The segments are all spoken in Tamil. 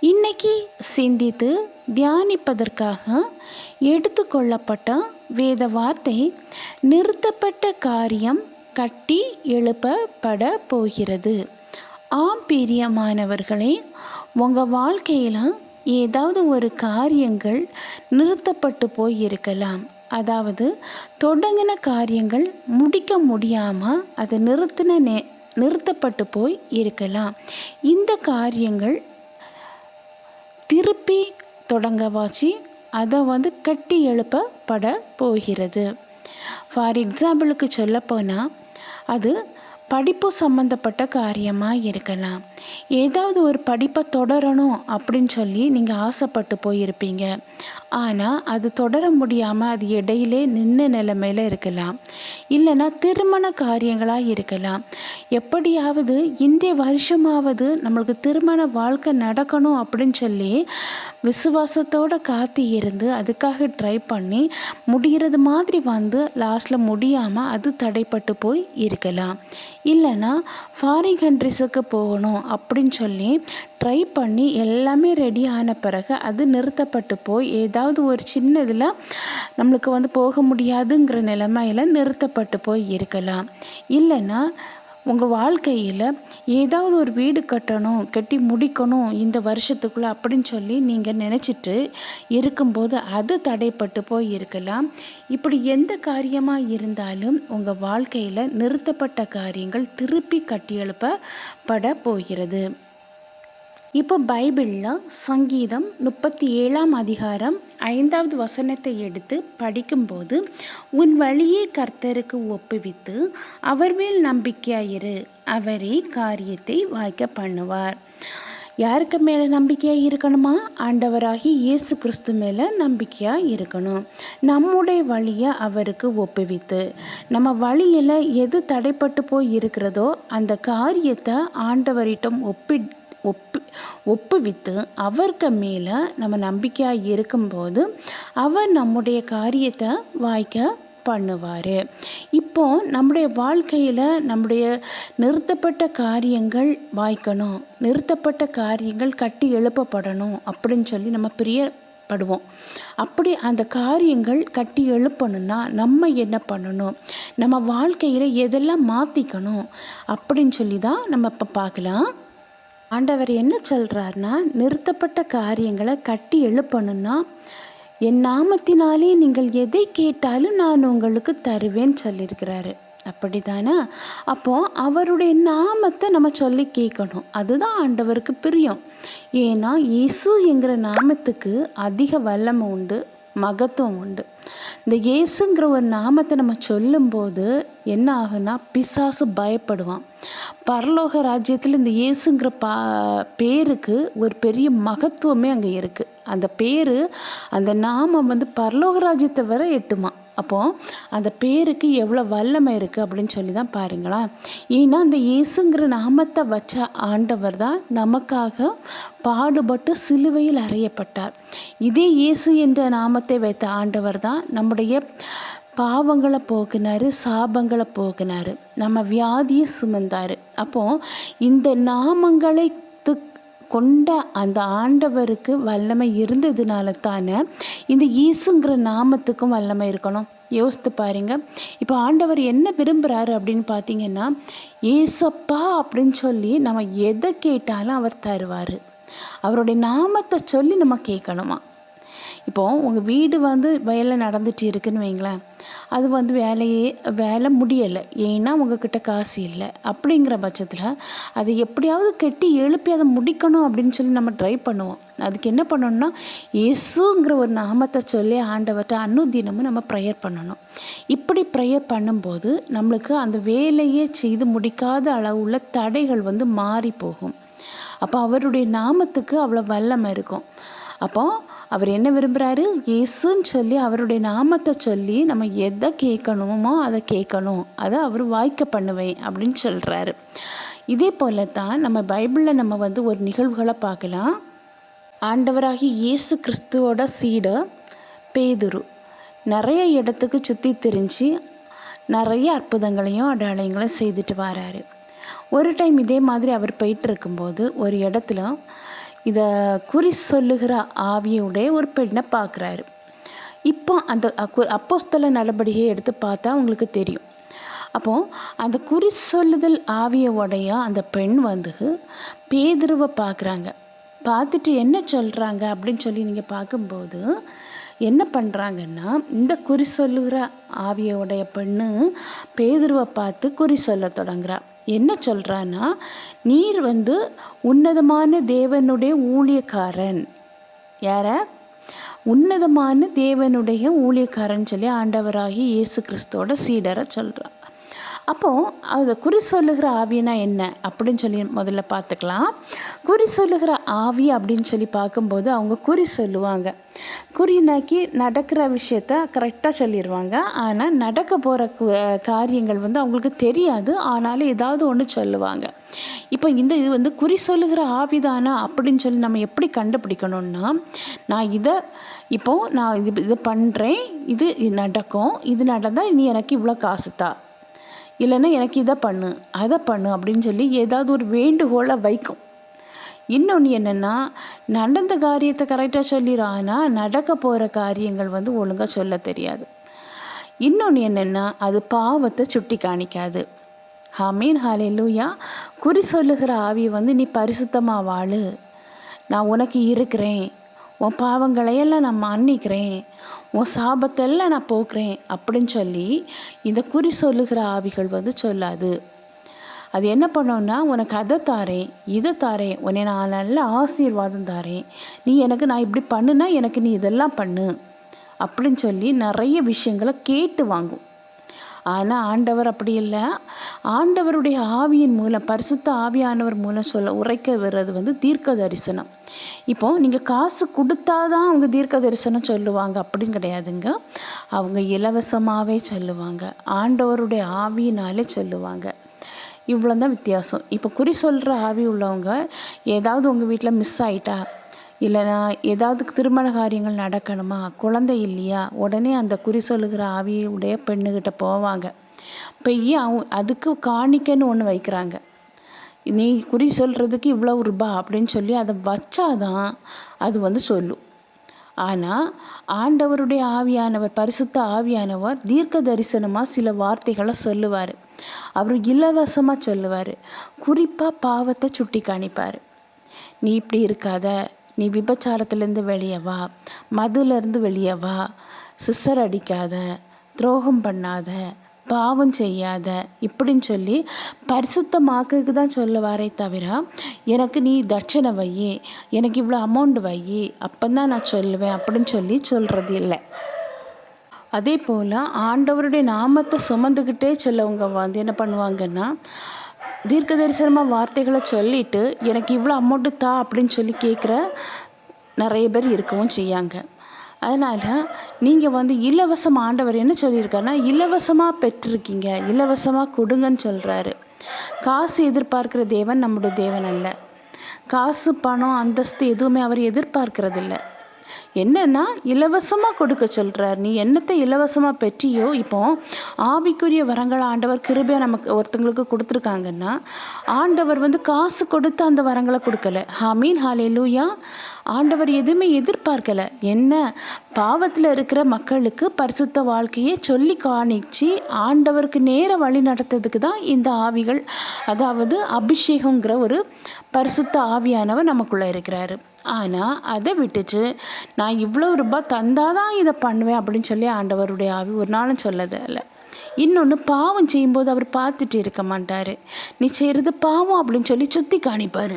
இன்னைக்கு சிந்தித்து தியானிப்பதற்காக எடுத்துக்கொள்ளப்பட்ட வேத வார்த்தை நிறுத்தப்பட்ட காரியம் கட்டி எழுப்பப்பட போகிறது. ஆம் பிரியமானவர்களே உங்கள் வாழ்க்கையில் ஏதாவது ஒரு காரியங்கள் நிறுத்தப்பட்டு போய் இருக்கலாம் அதாவது தொடங்கின காரியங்கள் முடிக்க முடியாமல் அது நிறுத்தின நே நிறுத்தப்பட்டு போய் இருக்கலாம். இந்த காரியங்கள் திருப்பி தொடங்கவாச்சு. அதை வந்து கட்டி எழுப்பப்பட போகிறது. ஃபார் எக்ஸாம்பிளுக்கு சொல்லப்போனால் அது படிப்பு சம்மந்தப்பட்ட காரியமாக இருக்கலாம். ஏதாவது ஒரு படிப்பை தொடரணும் அப்படின்னு சொல்லி நீங்கள் ஆசைப்பட்டு போயிருப்பீங்க. ஆனால் அது தொடர முடியாமல் அது இடையிலே நின்ன நிலைமையில் இருக்கலாம். இல்லைன்னா திருமண காரியங்களாக இருக்கலாம். எப்படியாவது இன்றைய வருஷமாவது நம்மளுக்கு திருமண வாழ்க்கை நடக்கணும் அப்படின்னு சொல்லி விசுவாசத்தோடு காத்து இருந்து அதுக்காக ட்ரை பண்ணி முடிகிறது மாதிரி வந்து லாஸ்ட்டில் முடியாமல் அது தடைப்பட்டு போய் இருக்கலாம். இல்லைன்னா ஃபாரின் கண்ட்ரிஸுக்கு போகணும் அப்படின்னு சொல்லி ட்ரை பண்ணி எல்லாமே ரெடி ஆன பிறகு அது நிறுத்தப்பட்டு போய் ஏதாவது ஒரு சின்ன இதில் நம்மளுக்கு வந்து போக முடியாதுங்கிற நிலைமையில் நிறுத்தப்பட்டு போய் இருக்கலாம். இல்லைன்னா உங்கள் வாழ்க்கையில் ஏதாவது ஒரு வீடு கட்டணும் கட்டி முடிக்கணும் இந்த வருஷத்துக்குள்ளே அப்படின்னு சொல்லி நீங்கள் நினச்சிட்டு இருக்கும்போது அது தடைப்பட்டு போய் இருக்கலாம். இப்படி எந்த காரியமாக இருந்தாலும் உங்கள் வாழ்க்கையில் நிறுத்தப்பட்ட காரியங்கள் திருப்பி கட்டியெழுப்பப்பட போகிறது. இப்போ பைபிளில் சங்கீதம் முப்பத்தி ஏழாம் அதிகாரம் ஐந்தாவது வசனத்தை எடுத்து படிக்கும்போது உன் வழியே கர்த்தருக்கு ஒப்புவித்து அவர் மேல் நம்பிக்கையாயிரு அவரே காரியத்தை வாய்க்க பண்ணுவார். யாருக்கு மேலே நம்பிக்கையாக இருக்கணுமா? ஆண்டவராகி இயேசு கிறிஸ்து மேலே நம்பிக்கையாக இருக்கணும். நம்முடைய வழியை அவருக்கு ஒப்புவித்து. நம்ம வழியில் எது தடைப்பட்டு போய் இருக்கிறதோ அந்த காரியத்தை ஆண்டவரிடம் ஒப்பி ஒப்பு ஒப்புவித்து அவருக்கு மேலே நம்ம நம்பிக்கையாக இருக்கும்போது அவர் நம்முடைய காரியத்தை வாய்க்க பண்ணுவார். இப்போ நம்முடைய வாழ்க்கையில் நம்முடைய நிறுத்தப்பட்ட காரியங்கள் வாய்க்கணும் நிறுத்தப்பட்ட காரியங்கள் கட்டி எழுப்பப்படணும் அப்படின்னு சொல்லி நம்ம பிரியப்படுவோம். அப்படி அந்த காரியங்கள் கட்டி எழுப்பணும்னா நம்ம என்ன பண்ணணும்? நம்ம வாழ்க்கையில் எதெல்லாம் மாற்றிக்கணும் அப்படின்னு சொல்லி தான் நம்ம இப்போ பார்க்கலாம். ஆண்டவர் என்ன சொல்கிறாருன்னா நிறுத்தப்பட்ட காரியங்களை கட்டி எழுப்பணும்னா என் நாமத்தினாலே நீங்கள் எதை கேட்டாலும் நான் உங்களுக்கு தருவேன்னு சொல்லியிருக்கிறாரு. அப்படி தானே அப்போது அவருடைய நாமத்தை நம்ம சொல்லி கேட்கணும். அதுதான் ஆண்டவருக்கு பிரியம். ஏன்னா இயேசு என்கிற நாமத்துக்கு அதிக வல்லமை உண்டு. மகத்துவம் உண்டு. இந்த இயேசுங்கிற ஒரு நாமத்தை நம்ம சொல்லும்போது என்ன ஆகுனா பிசாசு பயப்படுவான். பரலோக ராஜ்யத்தில் இந்த இயேசுங்கிற பா பேருக்கு ஒரு பெரிய மகத்துவமே அங்கே இருக்குது அந்த பேர் அந்த நாமம் வந்து பரலோக ராஜ்யத்தை வர எட்டுமா? அப்போது அந்த பேருக்கு எவ்வளோ வல்லமை இருக்குது அப்படின்னு சொல்லி தான் பாருங்களேன் ஏன்னா அந்த இயேசுங்கிற நாமத்தை வச்ச ஆண்டவர் தான் நமக்காக பாடுபட்டு சிலுவையில் அறையப்பட்டார். இதே இயேசு என்ற நாமத்தை வைத்த ஆண்டவர் தான் நம்முடைய பாவங்களை போக்குனார் சாபங்களை போக்குனார் நம்ம வியாதியை சுமந்தார். அப்போது இந்த நாமங்களை கொண்ட அந்த ஆண்டவருக்கு வல்லமை இருந்ததுனால தானே இந்த ஈசுங்கிற நாமத்துக்கும் வல்லமை இருக்கணும். யோசித்து பாருங்க. இப்போ ஆண்டவர் என்ன விரும்புகிறாரு அப்படின்னு பார்த்தீங்கன்னா ஏசப்பா அப்படின்னு சொல்லி நம்ம எதை கேட்டாலும் அவர் தருவார். அவருடைய நாமத்தை சொல்லி நம்ம கேட்கணுமா? இப்போது உங்கள் வீடு வந்து வேலை நடந்துட்டு இருக்குன்னு வைங்களேன். அது வந்து வேலையே வேலை முடியலை. ஏன்னா உங்ககிட்ட காசு இல்லை. அப்படிங்கிற பட்சத்தில் அதை எப்படியாவது கட்டி எழுப்பி அதை முடிக்கணும் அப்படின்னு சொல்லி நம்ம ட்ரை பண்ணுவோம். அதுக்கு என்ன பண்ணணும்னா இயேசுங்கிற ஒரு நாமத்தை சொல்லி ஆண்டவர்கிட்ட அன்னுதினமும் நம்ம ப்ரேயர் பண்ணணும். இப்படி ப்ரேயர் பண்ணும்போது நம்மளுக்கு அந்த வேலையே செய்து முடிக்காத அளவுள்ள தடைகள் வந்து மாறி போகும். அப்போ அவருடைய நாமத்துக்கு அவ்வளோ வல்லமை இருக்கும். அப்போ அவர் என்ன விரும்புகிறாரு இயேசுன்னு சொல்லி அவருடைய நாமத்தை சொல்லி நம்ம எதை கேட்கணுமோ அதை கேட்கணும். அதை அவர் வாய்க்க பண்ணுவேன் அப்படின்னு சொல்கிறாரு இதே போல தான் நம்ம பைபிளில் நம்ம வந்து ஒரு நிகழ்வுகளை பார்க்கலாம். ஆண்டவராகி இயேசு கிறிஸ்துவோட சீடை பேதுரு. நிறைய இடத்துக்கு சுற்றி திரிஞ்சு நிறைய அற்புதங்களையும் அடையாளங்களையும் செய்துட்டு வராரு. ஒரு டைம் இதே மாதிரி அவர் போயிட்டு இருக்கும்போது ஒரு இடத்துல இதை குறி சொல்லுகிற ஆவியுடைய ஒரு பெண்ணை பார்க்குறாரு. இப்போ அந்த அப்போஸ்தல நடபடியை எடுத்து பார்த்தா உங்களுக்கு தெரியும். அப்போது அந்த குறி சொல்லுதல் ஆவிய உடைய அந்த பெண் வந்து பேதுருவை பார்க்குறாங்க. பார்த்துட்டு என்ன சொல்கிறாங்க அப்படின்னு சொல்லி நீங்கள் பார்க்கும்போது என்ன பண்ணுறாங்கன்னா இந்த குறி சொல்லுகிற ஆவிய உடைய பெண்ணு பேதுருவை பார்த்து குறி சொல்ல தொடங்குறா. என்ன சொல்கிறான்னா நீர் வந்து உன்னதமான தேவனுடைய ஊழியக்காரன். யார? உன்னதமான தேவனுடைய ஊழியக்காரன் சொல்லி ஆண்டவராகி இயேசு கிறிஸ்தோட சீடரை சொல்கிறான் அப்போது அதை குறி சொல்லுகிற ஆவினா என்ன? அப்படின்னு சொல்லி முதல்ல பார்த்துக்கலாம். குறி சொல்லுகிற ஆவி அப்படின்னு சொல்லி பார்க்கும்போது அவங்க குறி சொல்லுவாங்க. குறினாக்கி நடக்கிற விஷயத்த கரெக்டாக சொல்லிடுவாங்க ஆனால் நடக்க போகிற காரியங்கள் வந்து அவங்களுக்கு தெரியாது. ஆனாலும் ஏதாவது ஒன்று சொல்லுவாங்க. இப்போ இந்த இது வந்து குறி சொல்லுகிற ஆவிதானா அப்படின்னு சொல்லி நம்ம எப்படி கண்டுபிடிக்கணும்னா நான் இதை இப்போது நான் இது இது பண்ணுறேன் இது நடக்கும். இது நடந்தால் நீ எனக்கு இவ்வளோ காசு தா. இல்லைன்னா எனக்கு இதை பண்ணு அதை பண்ணு அப்படின்னு சொல்லி ஏதாவது ஒரு வேண்டுகோளை வைக்கும். இன்னொன்று என்னென்னா நடந்த காரியத்தை கரெக்டாக சொல்லிடும் ஆனால் நடக்க போகிற காரியங்கள் வந்து ஒழுங்காக சொல்ல தெரியாது. இன்னொன்று என்னென்னா அது பாவத்தை சுட்டி காணிக்காது. ஹமீன் ஹாலேலூயா குறி சொல்லுகிற ஆவியை வந்து நீ பரிசுத்தமாக வாழு. நான் உனக்கு இருக்கிறேன். உன் பாவங்களையெல்லாம் நான் மன்னிக்கிறேன். உன் சாபத்தெல்லாம் நான் போக்குறேன் அப்படின்னு சொல்லி இந்த குறி சொல்லுகிற ஆவிகள் வந்து சொல்லாது. அது என்ன பண்ணோன்னா உனக்கு அதை தாரேன் இதை தாரேன் உன்னை நான் நல்ல ஆசீர்வாதம் தாரேன். நீ எனக்கு நான் இப்படி பண்ணுனா எனக்கு நீ இதெல்லாம் பண்ணு அப்படின்னு சொல்லி நிறைய விஷயங்களை கேட்டு வாங்கும். ஆனால் ஆண்டவர் அப்படி இல்லை. ஆண்டவருடைய ஆவியின் மூலம் பரிசுத்த ஆவியானவர் மூலம் சொல்ல உரைக்க வர்றது வந்து தீர்க்க தரிசனம் இப்போது நீங்கள் காசு கொடுத்தா தான் அவங்க தீர்க்க தரிசனம் சொல்லுவாங்க. அப்படின்னு கிடையாதுங்க. அவங்க இலவசமாகவே சொல்லுவாங்க. ஆண்டவருடைய ஆவியினாலே சொல்லுவாங்க. இவ்வளோ தான் வித்தியாசம். இப்போ குறி சொல்கிற ஆவி உள்ளவங்க ஏதாவது உங்கள் வீட்டில் மிஸ் ஆகிட்டா இல்லைனா ஏதாவது திருமண காரியங்கள் நடக்கணுமா? குழந்தை இல்லையா? உடனே அந்த குறி சொல்லுகிற ஆவியுடைய பெண்ணுக்கிட்ட போவாங்க. போய் அவங்க அதுக்கு காணிக்கைன்னு ஒன்று வைக்கிறாங்க. நீ குறி சொல்கிறதுக்கு இவ்வளோ ரூபா அப்படின்னு சொல்லி அதை வச்சாதான் அது வந்து சொல்லும். ஆனால் ஆண்டவருடைய ஆவியானவர் பரிசுத்த ஆவியானவர் தீர்க்க தரிசனமாக சில வார்த்தைகளை சொல்லுவார். அவர் இலவசமாக சொல்லுவார். குறிப்பாக பாவத்தை சுட்டி காணிப்பார். நீ இப்படி இருக்காத. நீ விபச்சாரத்துலேருந்து வெளியே வா. மதுலேருந்து வெளியே வா. சிஸ்டர் அடிக்காத. துரோகம் பண்ணாத. பாவம் செய்யாத. இப்படின்னு சொல்லி பரிசுத்தமாக்குக்கு தான் சொல்லுவாரே தவிர எனக்கு நீ தட்சணை வை எனக்கு இவ்வளோ அமௌண்ட் வை தான் நான் சொல்லுவேன். அப்படின்னு சொல்லி சொல்கிறது இல்லை. அதே போல் ஆண்டவருடைய நாமத்தை சுமந்துக்கிட்டே செல்லவங்க வந்து என்ன பண்ணுவாங்கன்னா தீர்க்க தரிசனமாக வார்த்தைகளை சொல்லிவிட்டு எனக்கு இவ்வளோ அமௌண்ட்டு தா அப்படின்னு சொல்லி கேட்குற நிறைய பேர் இருக்கவும் செய்யாங்க. அதனால் நீங்கள் வந்து இலவசம் ஆண்டவர் என்ன சொல்லியிருக்காருன்னா இலவசமாக பெற்றிருக்கீங்க இலவசமாக கொடுங்கன்னு சொல்கிறாரு காசு எதிர்பார்க்குற தேவன் நம்முடைய தேவன் அல்ல. காசு பணம் அந்தஸ்து எதுவுமே அவர் எதிர்பார்க்கறதில்ல. என்னன்னா இலவசமாக கொடுக்க சொல்கிறார் நீ என்னத்தை இலவசமாக பெற்றியோ இப்போ ஆவிக்குரிய வரங்களை ஆண்டவர் கிருபையாக நமக்கு ஒருத்தங்களுக்கு கொடுத்துருக்காங்கன்னா ஆண்டவர் வந்து காசு கொடுத்து அந்த வரங்களை கொடுக்கல. ஹமீன் ஹாலே லூயா ஆண்டவர் எதுவுமே எதிர்பார்க்கலை. என்ன? பாவத்தில் இருக்கிற மக்களுக்கு பரிசுத்த வாழ்க்கையை சொல்லி காணிச்சு ஆண்டவருக்கு நேர வழி நடத்துறதுக்கு தான் இந்த ஆவிகள் அதாவது அபிஷேகங்கிற ஒரு பரிசுத்த ஆவியானவர் நமக்குள்ளே இருக்கிறாரு. ஆனால் அதை விட்டுச்சு நான் இவ்வளோ ரூபாய் தந்தால் தான் இதை பண்ணுவேன் அப்படின்னு சொல்லி ஆண்டவருடைய ஆவி ஒரு நாளும் சொல்லதில்லை இன்னொன்று பாவம் செய்யும்போது அவர் பார்த்துட்டு இருக்க மாட்டார். நீ செய்கிறது பாவம் அப்படின்னு சொல்லி சுற்றி காணிப்பார்.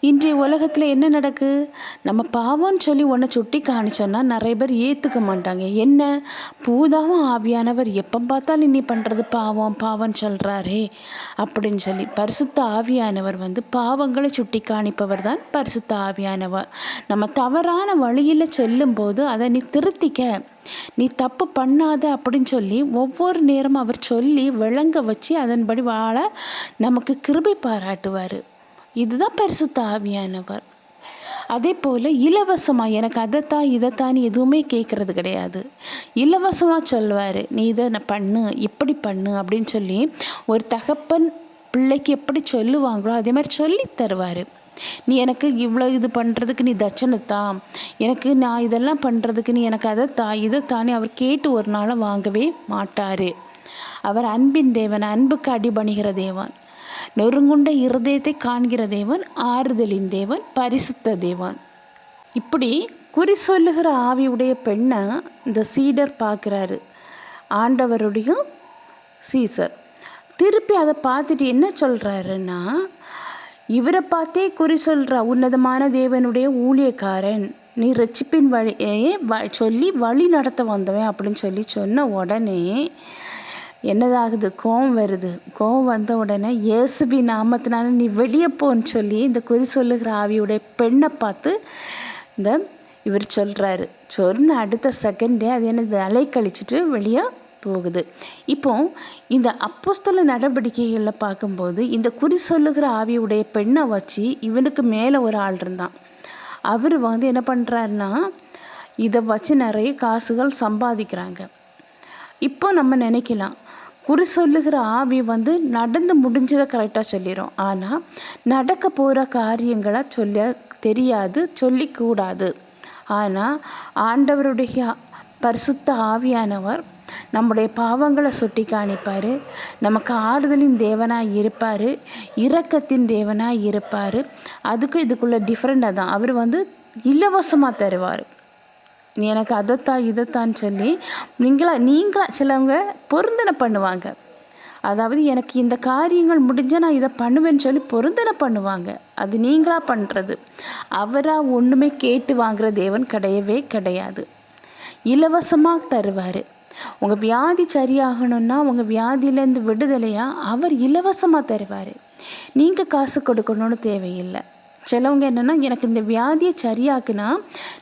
இன்றைய உலகத்தில் என்ன நடக்கு? நம்ம பாவம்னு சொல்லி ஒன்றை சுட்டி காணிச்சோன்னா நிறைய பேர் ஏற்றுக்க மாட்டாங்க. என்ன? பூதாவும் ஆவியானவர் எப்போ பார்த்தாலும் நீ பண்ணுறது பாவம் பாவம்னு சொல்கிறாரே அப்படின்னு சொல்லி பரிசுத்த ஆவியானவர் வந்து பாவங்களை சுட்டி காணிப்பவர் தான் பரிசுத்த ஆவியானவர். நம்ம தவறான வழியில் செல்லும்போது அதை நீ திருத்திக்க. நீ தப்பு பண்ணாத அப்படின்னு சொல்லி ஒவ்வொரு நேரமும் அவர் சொல்லி விளங்க வச்சு அதன்படி வாழ நமக்கு கிருபை பாராட்டுவார். இதுதான் பரிசுத்த ஆவியானவர். அதே போல் இலவசமாக எனக்கு அதைத்தான் இதைத்தான் எதுவுமே கேட்குறது கிடையாது. இலவசமாக சொல்லுவார் நீ இதை பண்ணு இப்படி பண்ணு அப்படின்னு சொல்லி ஒரு தகப்பன் பிள்ளைக்கு எப்படி சொல்லுவாங்களோ அதே மாதிரி சொல்லி தருவார். நீ எனக்கு இவ்வளோ இது பண்ணுறதுக்கு நீ தட்சணைத்தான் எனக்கு நான் இதெல்லாம் பண்ணுறதுக்கு நீ எனக்கு அதை தா இதை தானே அவர் கேட்டு ஒரு நாளை வாங்கவே மாட்டார். அவர் அன்பின் தேவன் அன்புக்கு அடிபணிகிற தேவன். நொறுங்குண்ட இருதயத்தை காண்கிற தேவன் ஆறுதலின் தேவன் பரிசுத்த தேவன். இப்படி குறி சொல்லுகிற ஆவியுடைய பெண்ணை இந்த சீடர் பார்க்குறாரு. ஆண்டவருடைய சீசர். திருப்பி அதை பார்த்துட்டு என்ன சொல்கிறாருன்னா இவரை பார்த்தே குறி சொல்கிறா உன்னதமான தேவனுடைய ஊழியக்காரன். நீ ரட்சிப்பின் வழி வ சொல்லி வழி நடத்த வந்தவன் அப்படின்னு சொல்லி சொன்ன உடனே என்னதாகுது? கோவம் வருது. கோவம் வந்த உடனே இயேசுபி நாமத்தினால நீ வெளியே போன்னு சொல்லி இந்த குறி சொல்லுகிற ஆவியுடைய பெண்ணை பார்த்து இந்த இவர் சொல்கிறாரு சொன்ன அடுத்த செகண்டே அது என்னது? அலை கழிச்சிட்டு வெளியே போகுது. இப்போ இந்த அப்போஸ்தல நடவடிக்கைகளில் பார்க்கும்போது இந்த குறி சொல்லுகிற ஆவியுடைய பெண்ணை வச்சு இவனுக்கு மேலே ஒரு ஆள் இருந்தான். அவர் வந்து என்ன பண்ணுறாருன்னா இதை வச்சு நிறைய காசுகள் சம்பாதிக்கிறாங்க. இப்போ நம்ம நினைக்கலாம் குறி சொல்லுகிற ஆவி வந்து நடந்து முடிஞ்சதை கரெக்டாக சொல்லிடும் ஆனால் நடக்க போகிற காரியங்களை சொல்ல தெரியாது சொல்லிக்கூடாது. ஆனால் ஆண்டவருடைய பரிசுத்த ஆவியானவர் நம்முடைய பாவங்களை சுட்டி காணிப்பார். நமக்கு ஆறுதலின் தேவனாக இருப்பார். இரக்கத்தின் தேவனாக இருப்பார். அதுக்கு இதுக்குள்ள டிஃப்ரெண்ட்டாக தான் அவர் வந்து இலவசமாக தருவார். எனக்கு அதைத்தான் இதைத்தான் சொல்லி நீங்களா நீங்களா சிலவங்க பொருந்தனை பண்ணுவாங்க. அதாவது எனக்கு இந்த காரியங்கள் முடிஞ்சால் நான் இதை பண்ணுவேன்னு சொல்லி பொருந்தனை பண்ணுவாங்க. அது நீங்களாக பண்ணுறது அவராக ஒன்றுமே கேட்டு வாங்குகிற தேவன் கிடையவே கிடையாது. இலவசமாக தருவார். உங்கள் வியாதி சரியாகணும்னா உங்கள் வியாதியிலேருந்து விடுதலையாக அவர் இலவசமாக தருவார். நீங்கள் காசு கொடுக்கணும்னு தேவையில்லை. சிலவங்க என்னென்னா எனக்கு இந்த வியாதியை சரியாக்குனா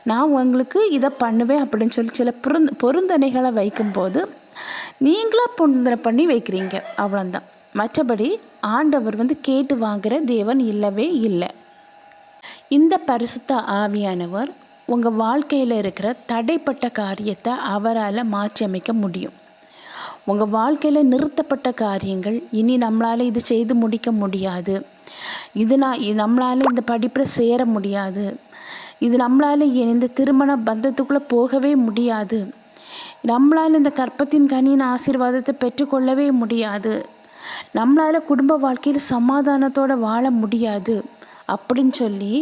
நான் உங்களுக்கு இதை பண்ணுவேன் அப்படின்னு சொல்லி சில பொருந் பொருந்தனைகளை வைக்கும்போது நீங்களாக பொருந்தனை பண்ணி வைக்கிறீங்க. அவ்வளோந்தான் மற்றபடி ஆண்டவர் வந்து கேட்டு வாங்குகிற தேவன் இல்லவே இல்லை. இந்த பரிசுத்த ஆவியானவர் உங்கள் வாழ்க்கையில் இருக்கிற தடைப்பட்ட காரியத்தை அவரால் மாற்றி அமைக்க முடியும். உங்கள் வாழ்க்கையில் நிறுத்தப்பட்ட காரியங்கள் இனி நம்மளால் இது செய்து முடிக்க முடியாது. இது நான் நம்மளால் இந்த படிப்பில் சேர முடியாது. இது நம்மளால் இந்த திருமண பந்தத்துக்குள்ளே போகவே முடியாது. நம்மளால் இந்த கற்பத்தின் கனியின் ஆசீர்வாதத்தை பெற்றுக்கொள்ளவே முடியாது. நம்மளால் குடும்ப வாழ்க்கையில் சமாதானத்தோடு வாழ முடியாது. அப்படின்னு சொல்லி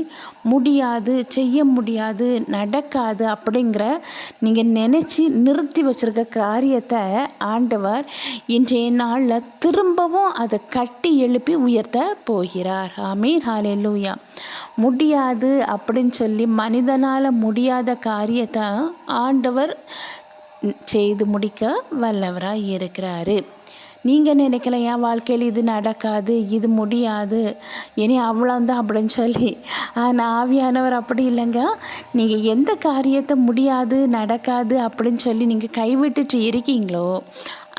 முடியாது செய்ய முடியாது நடக்காது அப்படிங்கிற நீங்கள் நினச்சி நிறுத்தி வச்சுருக்க காரியத்தை ஆண்டவர் இன்றைய நாளில் திரும்பவும் அதை கட்டி எழுப்பி உயர்த்த போகிறார். ஆமீர் ஹாலே லூயா முடியாது அப்படின்னு சொல்லி மனிதனால் முடியாத காரியத்தை ஆண்டவர் செய்து முடிக்க வல்லவராக இருக்கிறாரு. நீங்கள் நினைக்கல என் வாழ்க்கையில் இது நடக்காது இது முடியாது. இனி அவ்வளோந்தான் அப்படின்னு சொல்லி. ஆனால் ஆவியானவர் அப்படி இல்லைங்க. நீங்கள் எந்த காரியத்தை முடியாது நடக்காது அப்படின்னு சொல்லி நீங்கள் கைவிட்டுட்டு இருக்கீங்களோ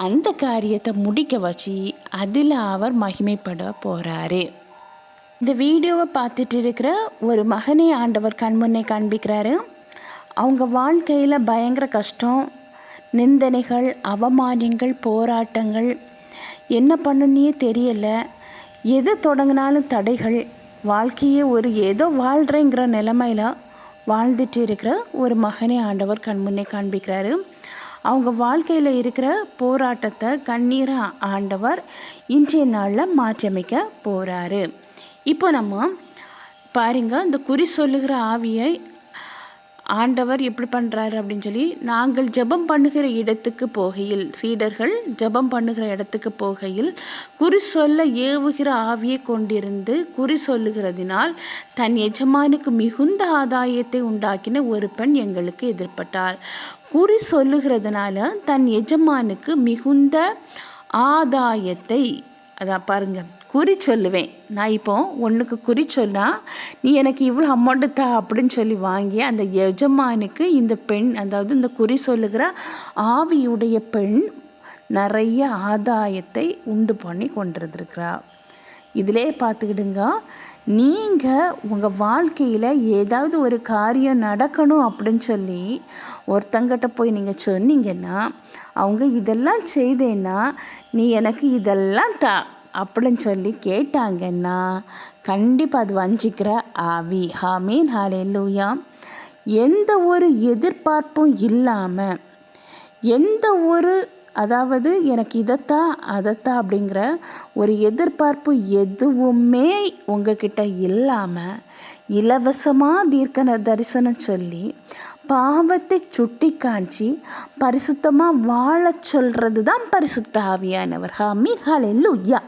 அந்த காரியத்தை முடிக்க வச்சு அதில் அவர் மகிமைப்பட போகிறாரு இந்த வீடியோவை பார்த்துட்டு இருக்கிற ஒரு மகனை ஆண்டவர் கண்முன்னே காண்பிக்கிறாரு. அவங்க வாழ்க்கையில் பயங்கர கஷ்டம் நிந்தனைகள் அவமானங்கள் போராட்டங்கள் என்ன பண்ணுன்னே தெரியலை. எது தொடங்கினாலும் தடைகள். வாழ்க்கையே ஒரு ஏதோ வாழ்கிறேங்கிற நிலமையில் வாழ்ந்துட்டு இருக்கிற ஒரு மகனை ஆண்டவர் கண்முன்னே காண்பிக்கிறாரு. அவங்க வாழ்க்கையில் இருக்கிற போராட்டத்தை கண்ணீராக ஆண்டவர் இன்றைய நாளில் மாற்றியமைக்க போகிறாரு இப்போ நம்ம பாருங்கள் இந்த குறி சொல்லுகிற ஆவியை ஆண்டவர் எப்படி பண்ணுறாரு அப்படின்னு சொல்லி நாங்கள் ஜெபம் பண்ணுகிற இடத்துக்கு போகையில் சீடர்கள் ஜெபம் பண்ணுகிற இடத்துக்கு போகையில் குறி சொல்ல ஏவுகிற ஆவியை கொண்டிருந்து குறி சொல்லுகிறதினால் தன் எஜமானுக்கு மிகுந்த ஆதாயத்தை உண்டாக்கின ஒரு பெண் எங்களுக்கு எதிர்பட்டாள் குறி சொல்லுகிறதுனால தன் எஜமானுக்கு மிகுந்த ஆதாயத்தை அதான் பாருங்கள் குறி சொல்லுவேன். நான் இப்போ ஒன்றுக்கு குறி சொன்னால் நீ எனக்கு இவ்வளோ அமௌண்ட்டு தா அப்படின்னு சொல்லி வாங்கி அந்த எஜமானுக்கு இந்த பெண் அதாவது இந்த குறி சொல்லுகிற ஆவியுடைய பெண் நிறைய ஆதாயத்தை உண்டு பண்ணி கொண்டிருந்துருக்கிறா. இதிலே பார்த்துக்கிடுங்க நீங்கள் உங்கள் வாழ்க்கையில் ஏதாவது ஒரு காரியம் நடக்கணும் அப்படின்னு சொல்லி ஒருத்தங்கிட்ட போய் நீங்கள் சொன்னீங்கன்னா அவங்க இதெல்லாம் செய்தேன்னா நீ எனக்கு இதெல்லாம் தா அப்படின்னு சொல்லி கேட்டாங்கன்னா கண்டிப்பாக அது வஞ்சிக்கிற ஆவி. ஹாமீன் ஹாலேலூயா எந்த ஒரு எதிர்பார்ப்பும் இல்லாமல் எந்த ஒரு அதாவது எனக்கு இதைத்தான் அதைத்தான் அப்படிங்கிற ஒரு எதிர்பார்ப்பு எதுவுமே உங்ககிட்ட இல்லாமல் இலவசமாக தீர்க்கன தரிசனம் சொல்லி பாவத்தை சுட்டி காஞ்சி பரிசுத்தமாக வாழ சொல்கிறது தான் பரிசுத்த ஆவியானவர். ஹாமி ஹலெல்லுயா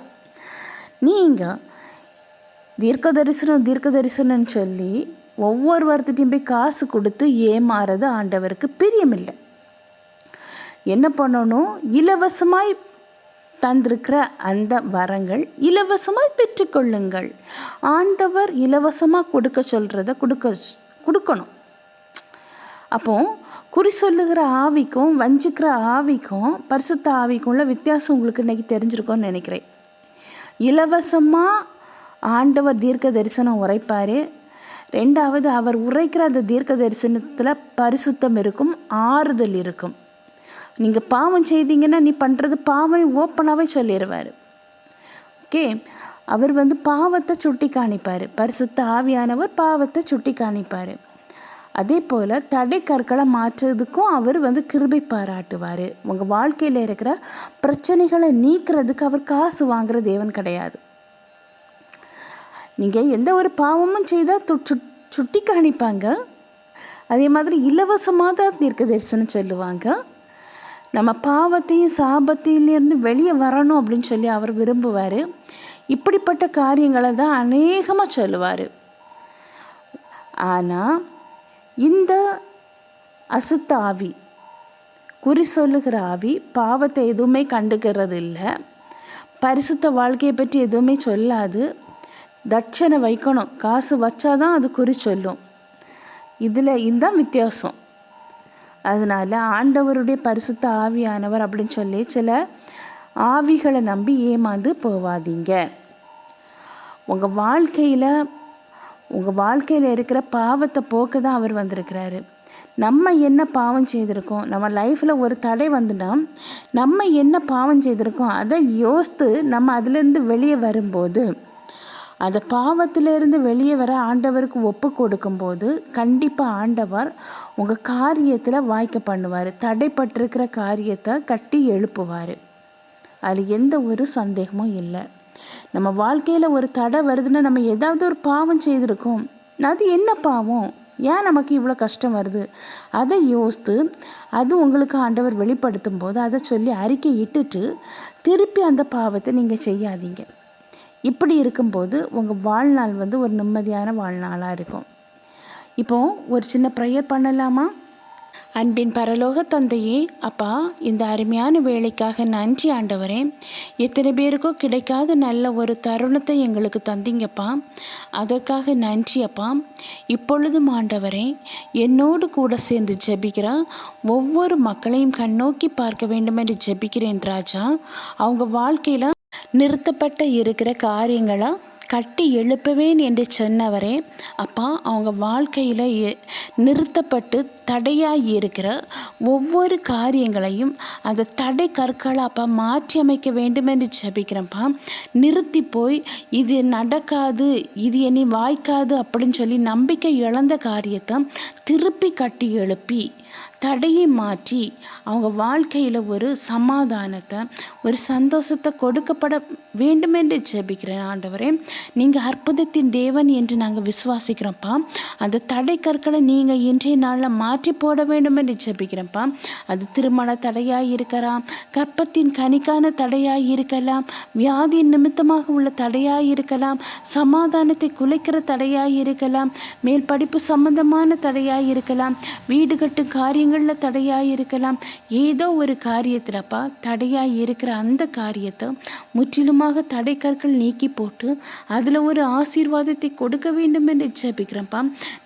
நீங்கள் தீர்க்க தரிசனம் தீர்க்க தரிசனம்னு சொல்லி ஒவ்வொரு வாரத்திட்டையும் போய் காசு கொடுத்து ஏமாறது ஆண்டவருக்கு பிரியமில்லை. என்ன பண்ணணும்? இலவசமாய் தந்திருக்கிற அந்த வரங்கள் இலவசமாய் பெற்றுக்கொள்ளுங்கள். ஆண்டவர் இலவசமாக கொடுக்க சொல்கிறத கொடுக்க கொடுக்கணும். அப்போ குறி சொல்லுகிற ஆவிக்கும் வஞ்சிக்கிற ஆவிக்கும் பரிசுத்த ஆவிக்கும் உள்ள வித்தியாசம் உங்களுக்கு இன்றைக்கி தெரிஞ்சிருக்கோன்னு நினைக்கிறேன். இலவசமாக ஆண்டவர் தீர்க்க தரிசனம் உரைப்பார். ரெண்டாவது அவர் உரைக்கிற அந்த தீர்க்க தரிசனத்தில் பரிசுத்தம் இருக்கும் ஆறுதல் இருக்கும். நீங்கள் பாவம் செய்தீங்கன்னா நீ பண்ணுறது பாவம் ஓப்பனாகவே சொல்லிடுவார் ஓகே? அவர் வந்து பாவத்தை சுட்டி காணிப்பார் பரிசுத்த ஆவியானவர் பாவத்தை சுட்டி காணிப்பார் அதே போல் தடை கற்களை மாற்றுறதுக்கும் அவர் வந்து கிருபை பாராட்டுவார். உங்கள் வாழ்க்கையில் இருக்கிற பிரச்சனைகளை நீக்கிறதுக்கு அவர் காசு வாங்குற தேவன் கிடையாது. நீங்கள் எந்த ஒரு பாவமும் செய்தால் சு சுட்டி காணிப்பாங்க. அதே மாதிரி இலவசமாக தான் தீர்க்க தரிசனம் சொல்லுவாங்க. நம்ம பாவத்தையும் சாபத்திலேருந்து வெளியே வரணும் அப்படின்னு சொல்லி அவர் விரும்புவார். இப்படிப்பட்ட காரியங்களை தான் அநேகமாக சொல்லுவார். ஆனால் இந்த அசுத்த ஆவி குறி சொல்லுகிற ஆவி பாவத்தை எதுவுமே கண்டுக்கிறது இல்லை பரிசுத்த வாழ்க்கையை பற்றி எதுவுமே சொல்லாது. தட்சணை வைக்கணும் காசு வச்சாதான் அது குறி சொல்லும். இதில் இதுதான் வித்தியாசம். அதனால் ஆண்டவருடைய பரிசுத்த ஆவியானவர் அப்படின்னு சொல்லி சில ஆவிகளை நம்பி ஏமாந்து போவாதீங்க. உங்கள் வாழ்க்கையில் உங்கள் வாழ்க்கையில் இருக்கிற பாவத்தை போக்க தான் அவர் வந்திருக்கிறாரு. நம்ம என்ன பாவம் செய்திருக்கோம்? நம்ம லைஃப்பில் ஒரு தடை வந்துன்னா நம்ம என்ன பாவம் செய்திருக்கோம்? அதை யோசித்து நம்ம அதுலேருந்து வெளியே வரும்போது அந்த பாவத்திலிருந்து வெளியே வர ஆண்டவருக்கு ஒப்பு கொடுக்கும்போது கண்டிப்பாக ஆண்டவர் உங்கள் காரியத்தில் வாய்க்க பண்ணுவார். தடைப்பட்டிருக்கிற காரியத்தை கட்டி எழுப்புவார். அதில் எந்த ஒரு சந்தேகமும் இல்லை. நம்ம வாழ்க்கையில் ஒரு தடை வருதுன்னா நம்ம ஏதாவது ஒரு பாவம் செய்திருக்கோம். அது என்ன பாவம்? ஏன் நமக்கு இவ்வளோ கஷ்டம் வருது? அதை யோசித்து அது உங்களுக்கு ஆண்டவர் வெளிப்படுத்தும் போது அதை சொல்லி அறிக்கை இட்டுட்டு திருப்பி அந்த பாவத்தை நீங்கள் செய்யாதீங்க. இப்படி இருக்கும்போது உங்கள் வாழ்நாள் வந்து ஒரு நிம்மதியான வாழ்நாளாக இருக்கும். இப்போது ஒரு சின்ன ப்ரேயர் பண்ணலாமா? அன்பின் பரலோக தந்தையே அப்பா இந்த அருமையான வேலைக்காக நன்றி ஆண்டவரே. எத்தனை பேருக்கோ கிடைக்காத நல்ல ஒரு தருணத்தை எங்களுக்கு தந்தீங்கப்பா. அதற்காக நன்றி அப்பா. இப்பொழுதும் ஆண்டவரே என்னோடு கூட சேர்ந்து ஜபிக்கிற ஒவ்வொரு மக்களையும் கண்ணோக்கி பார்க்க வேண்டும் என்று ஜெபிக்கிறேன் ராஜா. அவங்க வாழ்க்கையில் நிறுத்தப்பட்ட இருக்கிற காரியங்களை கட்டி எழுப்புவேன் என்று சொன்னவரே அப்பா அவங்க வாழ்க்கையில் நிறுத்தப்பட்டு தடையாக இருக்கிற ஒவ்வொரு காரியங்களையும் அந்த தடை கற்களை அப்பா மாற்றி அமைக்க வேண்டும் என்று ஜபிக்கிறப்பா நிறுத்தி போய் இது நடக்காது இது என்னை வாய்க்காது அப்படின்னு சொல்லி நம்பிக்கை இழந்த காரியத்தை திருப்பி கட்டி எழுப்பி தடையை மாற்றி அவங்க வாழ்க்கையில் ஒரு சமாதானத்தை ஒரு சந்தோஷத்தை கொடுக்கப்பட வேண்டுமென்று ஜெபிக்கிறேன். ஆண்டவரே நீங்கள் அற்புதத்தின் தேவன் என்று நாங்கள் விசுவாசிக்கிறோம்ப்பா. அந்த தடை கற்களை நீங்கள் இன்றைய நாளில் மாற்றி போட வேண்டும் என்று ஜெபிக்கிறோம்ப்பா அது திருமண தடையாக இருக்கலாம் கற்பத்தின் கனிக்கான தடையாக இருக்கலாம் வியாதி நிமித்தமாக உள்ள தடையாக இருக்கலாம் சமாதானத்தை குலைக்கிற தடையாக இருக்கலாம் மேல் படிப்பு சம்பந்தமான தடையாக இருக்கலாம் வீடு கட்டு காரியங்களில் தடையாக இருக்கலாம். ஏதோ ஒரு காரியத்தில்ப்பா தடையாக இருக்கிற அந்த காரியத்தை முற்றிலுமாக தடை கற்கள் நீக்கி போட்டு அதில் ஒரு ஆசீர்வாதத்தை கொடுக்க வேண்டும் என்று ஜெபிக்கிறேன்ப்பா.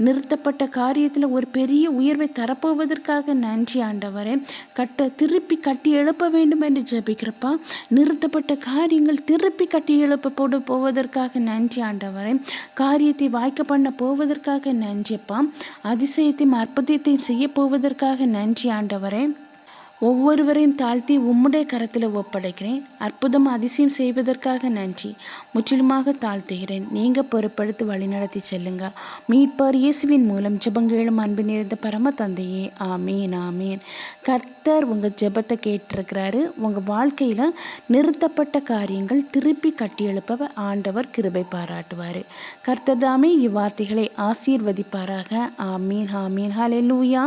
நிறுத்தப்பட்ட காரியத்தில் ஒரு பெரிய உயர்வை தரப்போவதற்காக நன்றி ஆண்டவரே. கட்ட திருப்பி கட்டி எழுப்ப வேண்டும் என்று ஜெபிக்கிறப்பா நிறுத்தப்பட்ட காரியங்கள் திருப்பி கட்டி எழுப்ப போடு போவதற்காக நன்றி ஆண்டவரே. காரியத்தை வாய்க்க பண்ண போவதற்காக நன்றியப்பா. அதிசயத்தையும் அற்புதத்தையும் செய்ய போவதற்காக நன்றி ஆண்டவரே. ஒவ்வொருவரையும் தாழ்த்தி உம்முடைய கரத்தில் ஒப்படைக்கிறேன். அற்புதம் அதிசயம் செய்வதற்காக நன்றி. முற்றிலுமாக தாழ்த்துகிறேன். நீங்கள் பொறுப்படுத்தி வழிநடத்தி செல்லுங்க. மீட்பர் இயேசுவின் மூலம் ஜெபங்கேளும் அன்பு நிறைந்த பரம தந்தையே. ஆமீன் ஆமீன். கர்த்தர் உங்கள் ஜெபத்தை கேட்டிருக்கிறாரு. உங்கள் வாழ்க்கையில் நிறுத்தப்பட்ட காரியங்கள் திருப்பி கட்டியெழுப்ப ஆண்டவர் கிருபை பாராட்டுவார். கர்த்தர் தாமே இவ்வார்த்தைகளை ஆசீர்வதிப்பாராக. ஆமீன் ஆமீன். லூயா